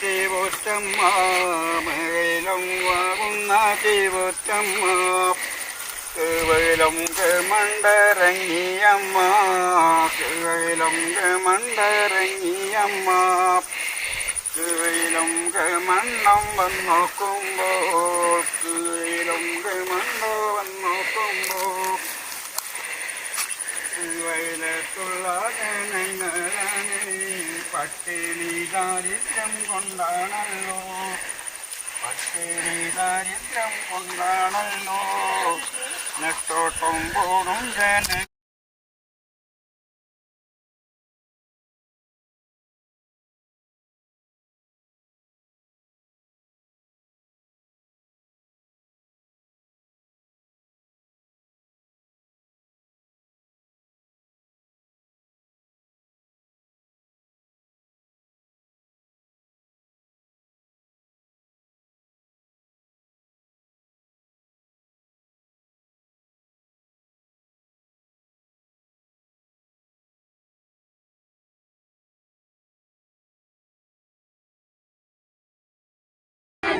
ചീവുറ്റമ്മ മേലും വാകുന്ന ചീവുറ്റമ്മ കേവലം മണ്ടരങ്ങിയമ്മ കേവലം മണ്ടരങ്ങിയമ്മ കേവലം മണ്ണം വന്നോക്കുമ്പോൾ കേവലം മണ്ണോ വന്നോക്കുമ്പോൾ വയലത്തുള്ള ജനങ്ങളാണ്. പട്ടിണി ദാരിദ്ര്യം കൊണ്ടാണല്ലോ. പട്ടിണി ദാരിദ്ര്യം കൊണ്ടാണല്ലോ. നെട്ടോട്ടം പോടും ജന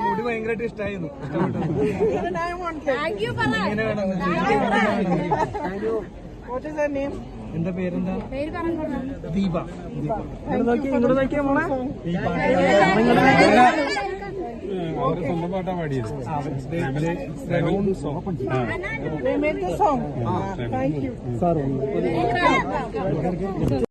മുടി ഭയങ്കരമായിട്ട് ഇഷ്ടമായിരുന്നു Thank you, Pala. എങ്ങനെ വേണം. What is her name? എന്താ പേരെന്താ? ദീപ. ദീപ. ഇങ്ങോട്ട് നോക്കി ഇങ്ങോട്ട് നോക്കിയാ മോളെ. അവർ സ്വന്തം പാട്ടാ പാടിയത്. Song made the